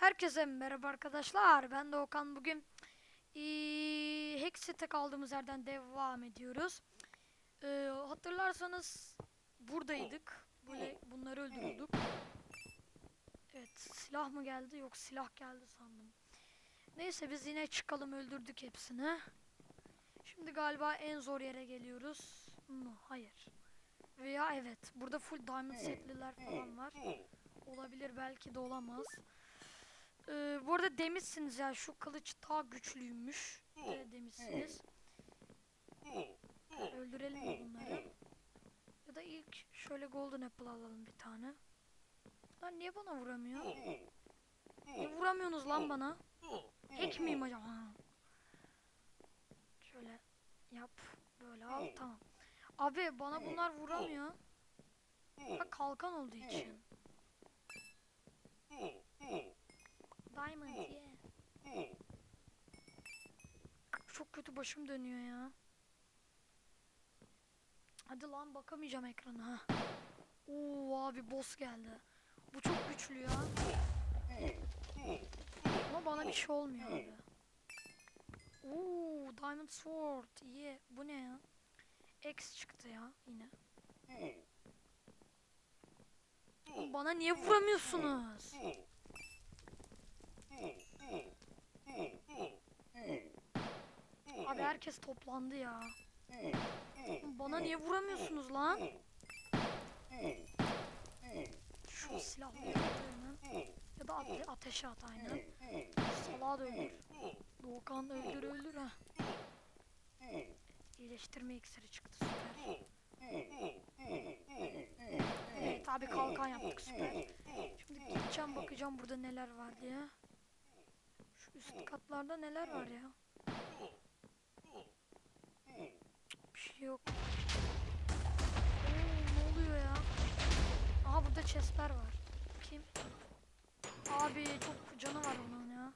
Herkese merhaba arkadaşlar. Ben de Okan. Bugün eee Hexit'e kaldığımız yerden devam ediyoruz. Eee, hatırlarsanız buradaydık. Böyle bunları öldürüyorduk. Evet, silah mı geldi? Yok, silah geldi sandım. Neyse biz yine çıkalım öldürdük hepsini. Şimdi galiba en zor yere geliyoruz. Mu? Hayır. Veya evet. Burada full diamond setliler falan var. Olabilir belki de olamaz. Ee, bu arada demişsiniz ya şu kılıç daha güçlüymüş de demişsiniz. Öldürelim mi bunları? Ya da ilk şöyle golden apple alalım bir tane. Lan niye bana vuramıyor? Niye vuramıyorsunuz lan bana? Hack miyim acaba? Şöyle yap. Böyle al tamam. Abi bana bunlar vuramıyor. Ha kalkan olduğu için. Diamond yeah. Çok kötü başım dönüyor ya. Hadi lan bakamayacağım ekrana ha. Oo abi boss geldi. Bu çok güçlü ya. Ama bana bir şey olmuyor abi. Oo Diamond Sword. Yeah. Bu ne ya? X çıktı ya yine. Bana niye vuramıyorsunuz? Abi herkes toplandı ya. Bana niye vuramıyorsunuz lan? Şu silahları öldürün Ya da ate ateşe at aynen. Salağı da öldür. Doğukan öldür öldür ha. İyileştirme iksiri çıktı süper. Evet abi kalkan yaptık süper. Şimdi gideceğim bakacağım burada neler var diye. Üst katlarda neler var ya? Bir şey yok. Oo, ne oluyor ya? Aha burada chestler var. Kim? Abi çok canı var onun ya.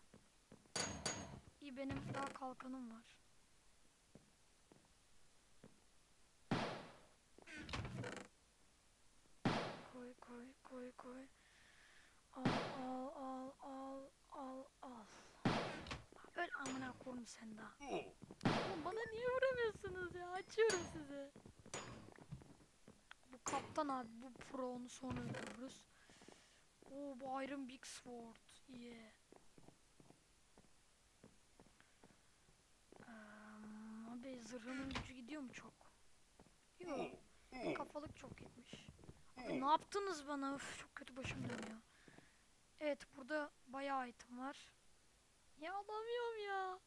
İyi benim daha kalkanım var. Koy koy koy koy. Al al al al al al. Öl amına koyayım sen daha. Oğlum bana niye vuramıyorsunuz ya? Açıyorum sizi. Bu kaptan abi bu pro onu sonra öldürürüz. Oo bu Iron Big Sword. Yeah. Eee, abi zırhının gücü gidiyor mu çok? Yok. Kafalık çok gitmiş. Abi ne yaptınız bana? Üf, çok kötü başım dönüyor. Evet burada bayağı item var. Ya alamıyorum ya.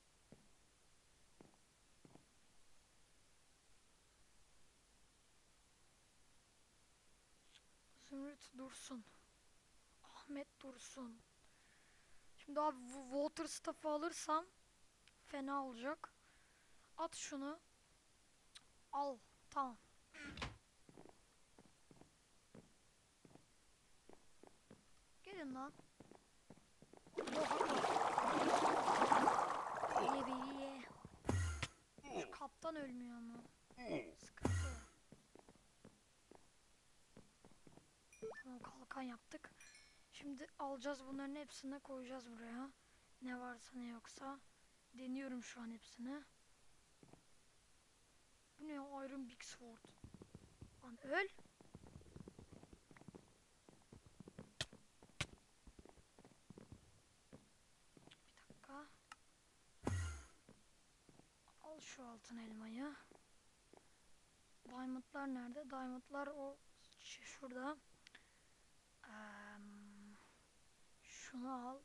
Zümrüt Dursun. Ahmet Dursun. Şimdi abi water staff'ı alırsam fena olacak. At şunu. Al. Tamam. Gelin lan. Ye be ye. Şu kaptan ölmüyor mu? Sıkıntı. Tamam kalkan yaptık. Şimdi alacağız bunların hepsini koyacağız buraya. Ne varsa ne yoksa. Deniyorum şu an hepsini. Bu ne? Iron Big Sword. Lan öl. Bir dakika. Al şu altın elmayı. Diamondlar nerede? Diamondlar o ş- şurada. Eee, şunu al.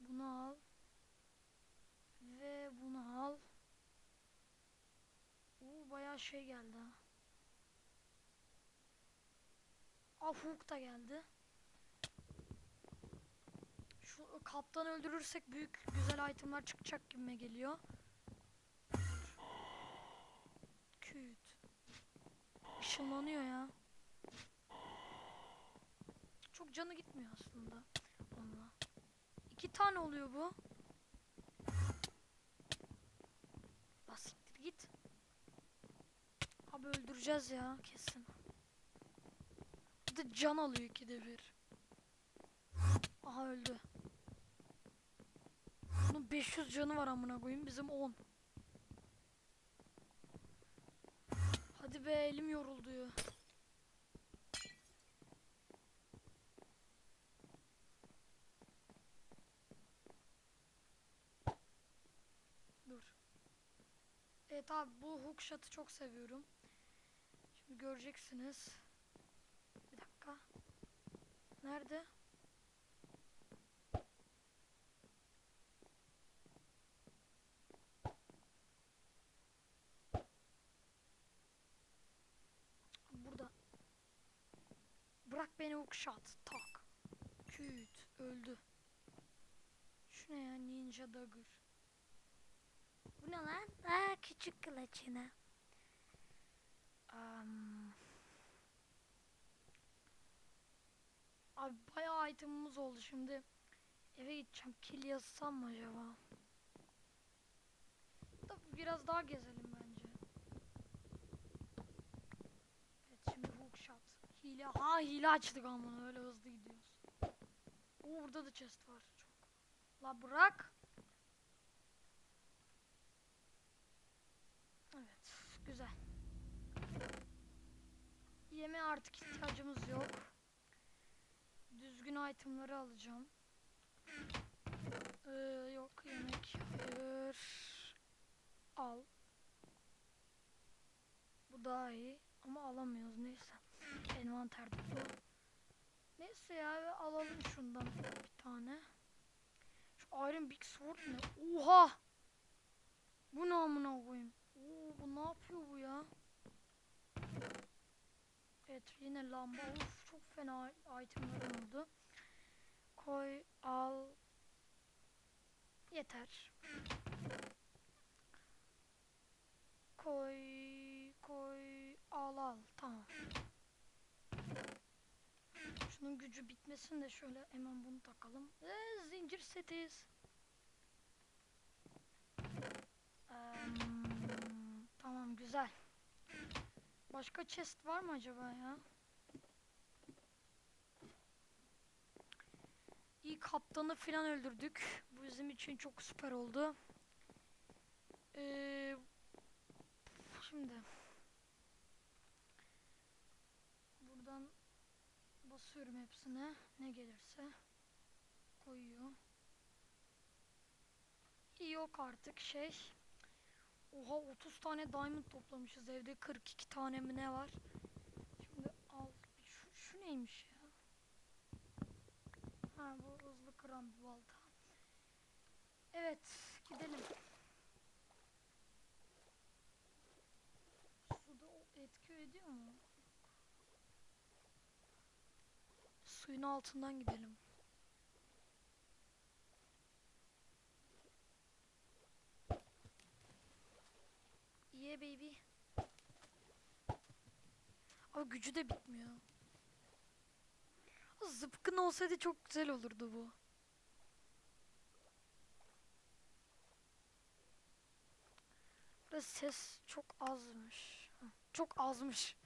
Bunu al. Ve bunu al. Oo bayağı şey geldi ha. Aa Hulk da geldi. Şu kaptanı öldürürsek büyük güzel itemler çıkacak gibime geliyor. Küt. Işınlanıyor ya. Çok canı gitmiyor aslında onunla. İki tane oluyor bu. Bas siktir git. Abi öldüreceğiz ya kesin. Bir de can alıyor ikide bir. Aha öldü. 500 canı var amına koyayım bizim 10. Hadi be elim yoruldu ya. Dur. Evet abi bu hook shot'ı çok seviyorum. Şimdi göreceksiniz. Bir dakika. Nerede? Burada. Bırak beni hook shot. Tak. Küt. Öldü. Şu ne ya? Ninja dagger. Bu ne lan? Aa küçük kılıç yine. Am. Abi bayağı itemimiz oldu şimdi. Eve gideceğim. Kill yazsam mı acaba? Da biraz daha gezelim bence. Evet şimdi hook shot. Hile. Ha hile açtık ama öyle hızlı gidiyoruz. Oo burada da chest var. Çok. La bırak. Evet güzel. Yeme artık ihtiyacımız yok. Düzgün itemları alacağım. Ee, yok yemek. Hayır. Al. Bu daha iyi. Ama alamıyoruz neyse. Envanterde bu. Neyse ya alalım şundan bir tane. Şu Iron Big Sword ne? Oha! Bu ne amına koyayım? Oo bu ne yapıyor bu ya? Evet yine lamba. Of çok fena itemler oldu. Koy al. Yeter. Koy koy al al. Tamam. Şunun gücü bitmesin de şöyle hemen bunu takalım. Ee, zincir setiz. Em, tamam güzel. Başka chest var mı acaba ya? İyi kaptanı filan öldürdük. Bu bizim için çok süper oldu. Ee, şimdi buradan basıyorum hepsine. Ne gelirse koyuyor. Yok artık şey. Oha 30 tane diamond toplamışız evde 42 tane mi ne var? Şimdi al şu, şu neymiş ya? Ha bu hızlı kıran bir balta. Evet gidelim. Suda etki ediyor mu? Suyun altından gidelim. Yeah baby. Ama gücü de bitmiyor. Zıpkın olsaydı çok güzel olurdu bu. Burada ses çok azmış. Çok azmış.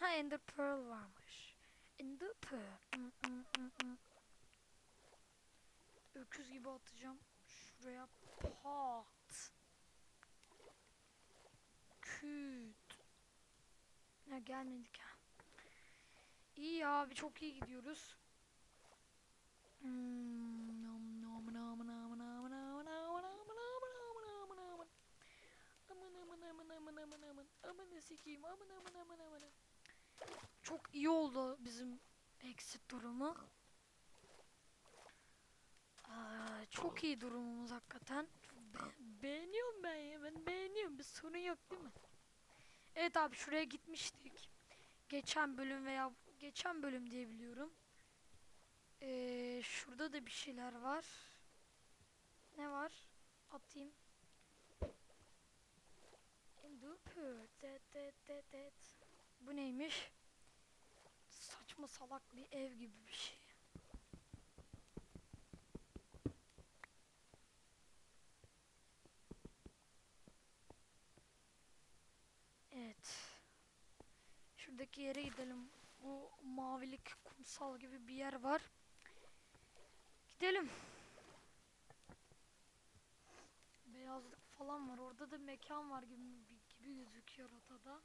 Ha Ender Pearl varmış. Ender Pearl. Öküz gibi atacağım. Şuraya pat. Küt. Ya gelmedik ha. İyi abi çok iyi gidiyoruz. Hmm, aman. Çok iyi oldu bizim exit durumu. Aa, çok iyi durumumuz hakikaten. Be- beğeniyorum ben ya. Ben beğeniyorum. Bir sorun yok değil mi? Evet abi şuraya gitmiştik. Geçen bölüm veya geçen bölüm diye biliyorum. Ee, şurada da bir şeyler var. Ne var? Atayım. Bu neymiş? Saçma salak bir ev gibi bir şey. Şuradaki yere gidelim. Bu mavilik kumsal gibi bir yer var. Gidelim. Beyazlık falan var. Orada da mekan var gibi, gibi gözüküyor ortada.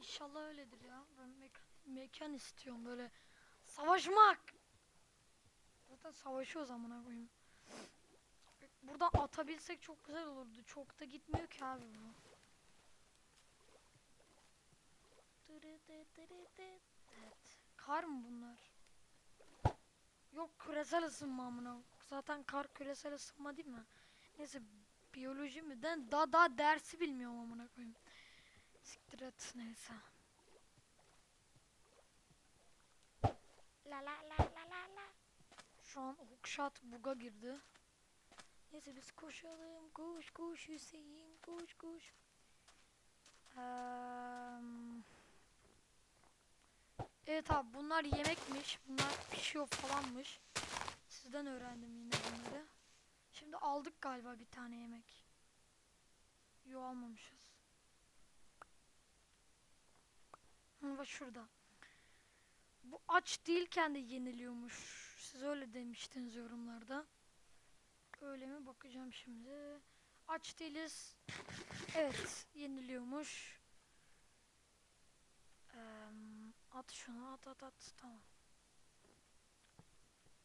İnşallah öyledir ya. Ben mekan, mekan istiyorum böyle. Savaşmak. Zaten savaşıyoruz amına koyayım. Buradan atabilsek çok güzel olurdu. Çok da gitmiyor ki abi bu. Kar mı bunlar? Yok küresel ısınma amına. Zaten kar küresel ısınma değil mi? Neyse biyoloji mi? Ben daha daha dersi bilmiyorum amına koyayım. Siktir et neyse. La la la la la la. Şu an hookshot buga girdi. Neyse biz koşalım. Koş koş Hüseyin. Koş koş. Eee... Evet abi bunlar yemekmiş. Bunlar pişiyor falanmış. Sizden öğrendim yine bunları. Şimdi aldık galiba bir tane yemek. Yo almamışız. Hı bak şurada. Bu aç değilken de yeniliyormuş. Siz öyle demiştiniz yorumlarda. Öyle mi bakacağım şimdi. Aç değiliz. Evet yeniliyormuş. Eee At şunu at at at tamam.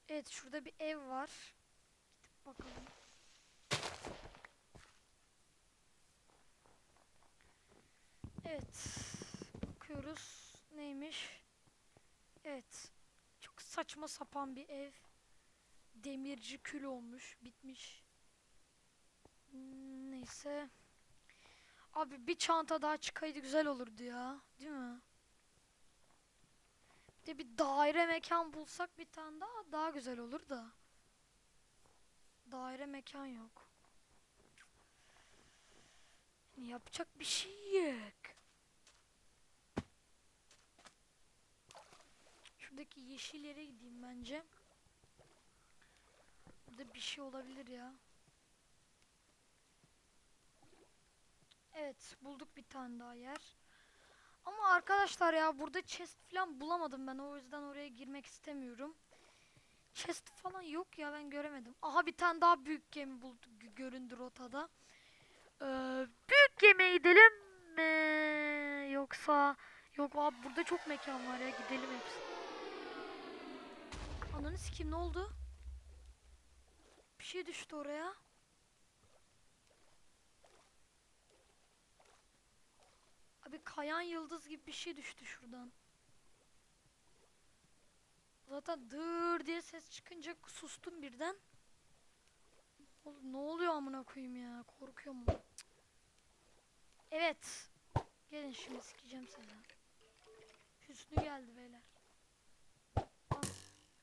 Evet şurada bir ev var. Gidip bakalım. Evet. Bakıyoruz. Neymiş? Evet. Çok saçma sapan bir ev. Demirci kül olmuş. Bitmiş. Hmm, Neyse. Abi bir çanta daha çıkaydı güzel olurdu ya. Değil mi? Bir de bir daire mekan bulsak bir tane daha daha güzel olur da. Daire mekan yok. Yapacak bir şey yok. Şuradaki yeşil yere gideyim bence. Burada bir şey olabilir ya. Evet bulduk bir tane daha yer. Ama arkadaşlar ya burada chest falan bulamadım ben o yüzden oraya girmek istemiyorum. Chest falan yok ya ben göremedim. Aha bir tane daha büyük gemi bulduk gö- göründü rotada. Ee, büyük gemiye gidelim mi? Yoksa yok abi burada çok mekan var ya gidelim hepsi. Ananı sikeyim ne oldu? Bir şey düştü oraya. Abi kayan yıldız gibi bir şey düştü şuradan. Zaten dır diye ses çıkınca sustum birden. Ne oluyor amına koyayım ya? Korkuyorum. Cık. Evet. Gelin şimdi sikeceğim sizi. Hüsnü geldi beyler.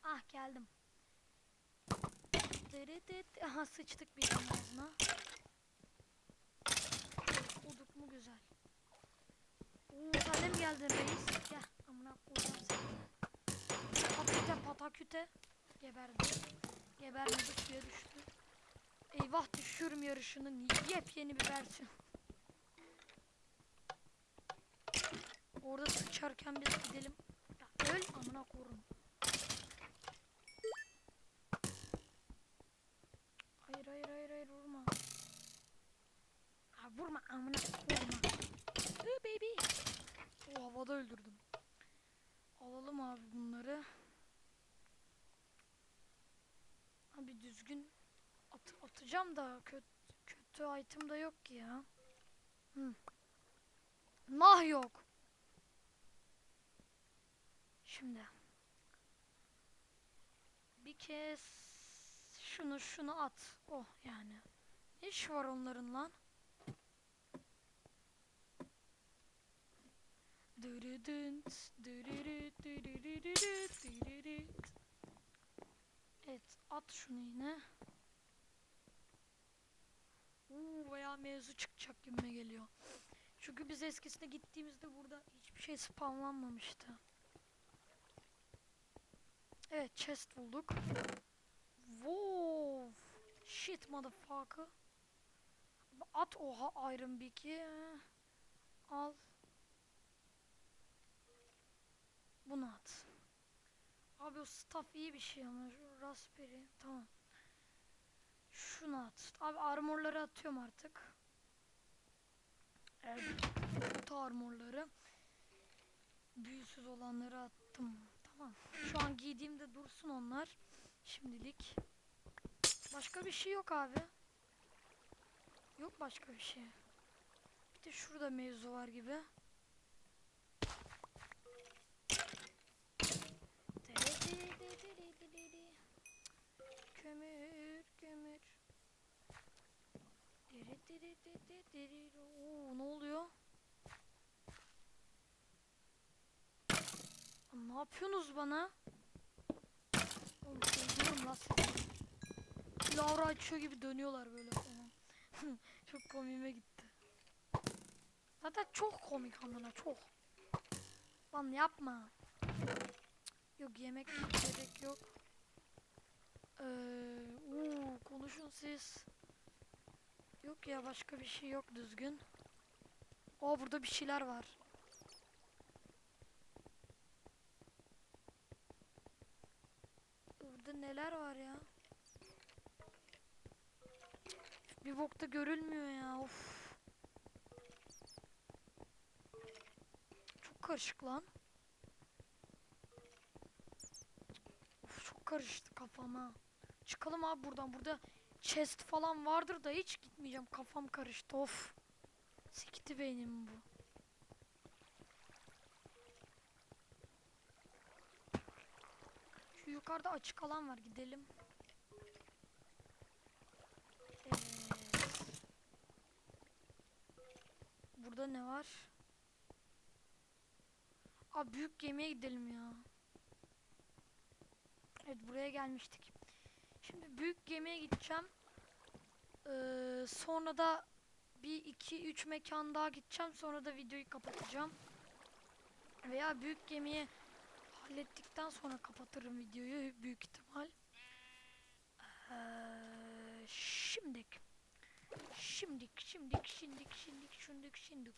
Ah, geldim. Dırıdıt. Aha sıçtık birinin ağzına. Bulduk mu güzel. Oo sen de mi geldin reis? Gel amına koyacağım seni. Pataküte pataküte. Geberdi. Gebermedi suya düştü. Eyvah düşüyorum yarışının yepyeni bir versiyon. Orada sıçarken biz gidelim. Ya öl amına korum. Hayır hayır hayır vurma. Ha vurma amına vurma. Hı baby. O havada öldürdüm. Alalım abi bunları. Abi düzgün at atacağım da kötü kötü item da yok ki ya. Hı. Nah yok. Şimdi. Bir kez şunu şunu at. Oh yani. Ne iş var onların lan? Evet at şunu yine. Uuu bayağı mevzu çıkacak gibime geliyor. Çünkü biz eskisine gittiğimizde burada hiçbir şey spamlanmamıştı. Evet chest bulduk. Wow. Shit motherfucker. At oha Iron Beak'i. Al. Bunu at. Abi o staff iyi bir şey ama raspberry tamam. Şunu at. Abi armorları atıyorum artık. Evet. Armorları. Büyüsüz olanları attım. Tamam. Şu an giydiğimde dursun onlar. Şimdilik. Başka bir şey yok abi. Yok başka bir şey. Bir de şurada mevzu var gibi. Kömür, kömür. Oo, ne oluyor? Ne yapıyorsunuz bana? Lavra açıyor gibi dönüyorlar böyle falan. çok komiğime gitti. Zaten çok komik amına çok. Lan yapma. Yok yemek gerek yok. Ee, uu, konuşun siz. Yok ya başka bir şey yok düzgün. Aa burada bir şeyler var. Burada neler var ya? Bir bokta görülmüyor ya. Of. Çok karışık lan. Of çok karıştı kafama. Çıkalım abi buradan. Burada chest falan vardır da hiç gitmeyeceğim. Kafam karıştı. Of. Sikti beynim bu. Şu yukarıda açık alan var. Gidelim. Evet. Burada ne var? Abi büyük gemiye gidelim ya. Evet buraya gelmiştik. Şimdi büyük gemiye gideceğim. Ee, sonra da bir iki üç mekan daha gideceğim. Sonra da videoyu kapatacağım. Veya büyük gemiyi hallettikten sonra kapatırım videoyu büyük ihtimal. Ee, şimdik. Şimdik, şimdik, şimdik, şimdik, şimdik, şimdik.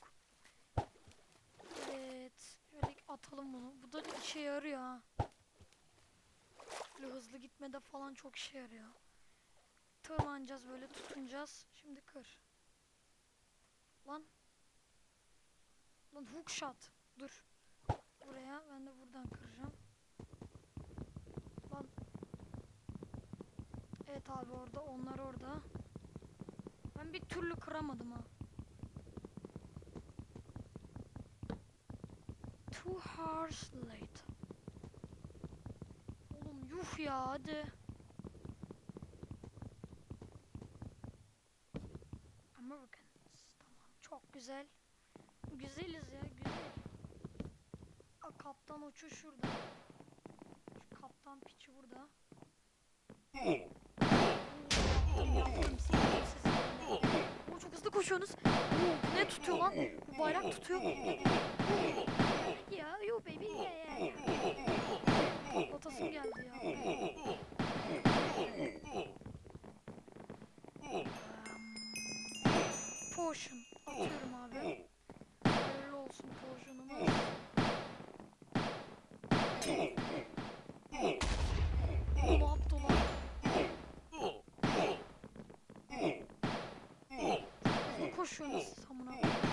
Evet. Şöyle atalım bunu. Bu da işe yarıyor ha. Böyle hızlı gitmede falan çok işe yarıyor. Tırmanacağız böyle tutunacağız. Şimdi kır. Lan. Lan hook shot. Dur. Buraya ben de buradan kıracağım. Lan. Evet abi orada onlar orada. Ben bir türlü kıramadım ha. Two hours late. Oğlum yuh ya hadi. Americans. Tamam çok güzel. Güzeliz ya güzel. Aa, kaptan uçuş şurada. Şu kaptan piçi burada. Oo, çok hızlı koşuyorsunuz. Oo, ne tutuyor lan? Bu bayrak tutuyor. Ya yo baby ya ya ya. Patlatasım geldi ya. Um, Potion atıyorum abi. Hayırlı olsun potion'umuz. someone else.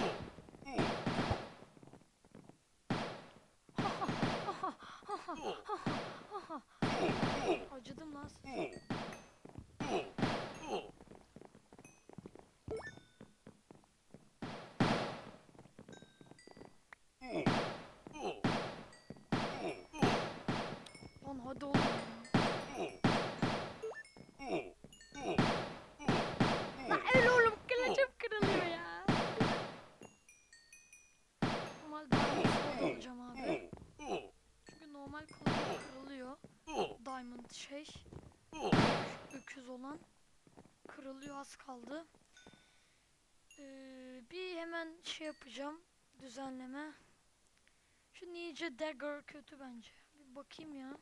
kırılıyor az kaldı. Ee, bir hemen şey yapacağım. Düzenleme. Şu Ninja Dagger kötü bence. Bir bakayım ya.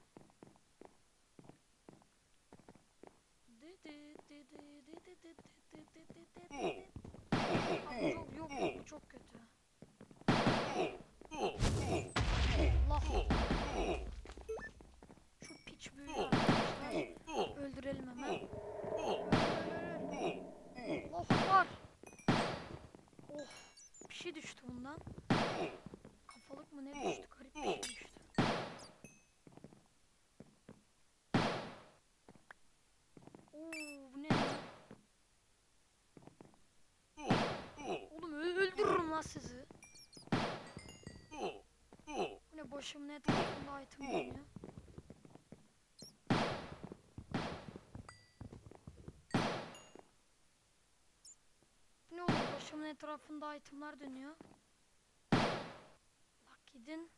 Abi çok yok çok kötü. Allah. Şu piç büyüyor. Öldürelim hemen. Of var. Of. Bir şey düştü bundan. Kafalık mı ne düştü? Garip bir şey düştü. Oo, bu ne? Oğlum öldürürüm lan sizi. Bu ne başım ne tarafında item ya. Etrafında itemlar dönüyor. Bak gidin.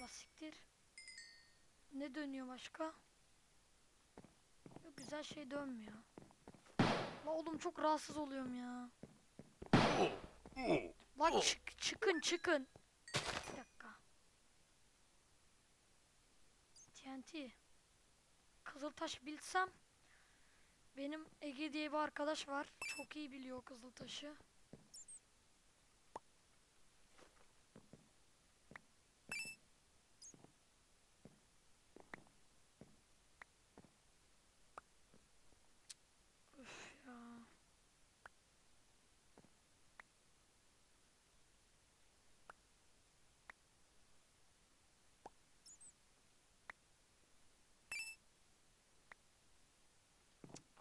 La siktir. Ne dönüyor başka? Yok, güzel şey dönmüyor. La oğlum çok rahatsız oluyorum ya. Lan çık, çıkın çıkın. Bir dakika. TNT. Kızıltaş bilsem. Benim Ege diye bir arkadaş var. Çok iyi biliyor Kızıltaş'ı. Üf ya.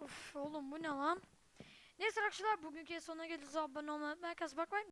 Of oğlum bu ne lan? Neyse arkadaşlar bugünkü sonuna geleceğiz. Abone olmayı. Herkese bakmayın.